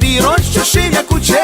двері розчешив, як уче.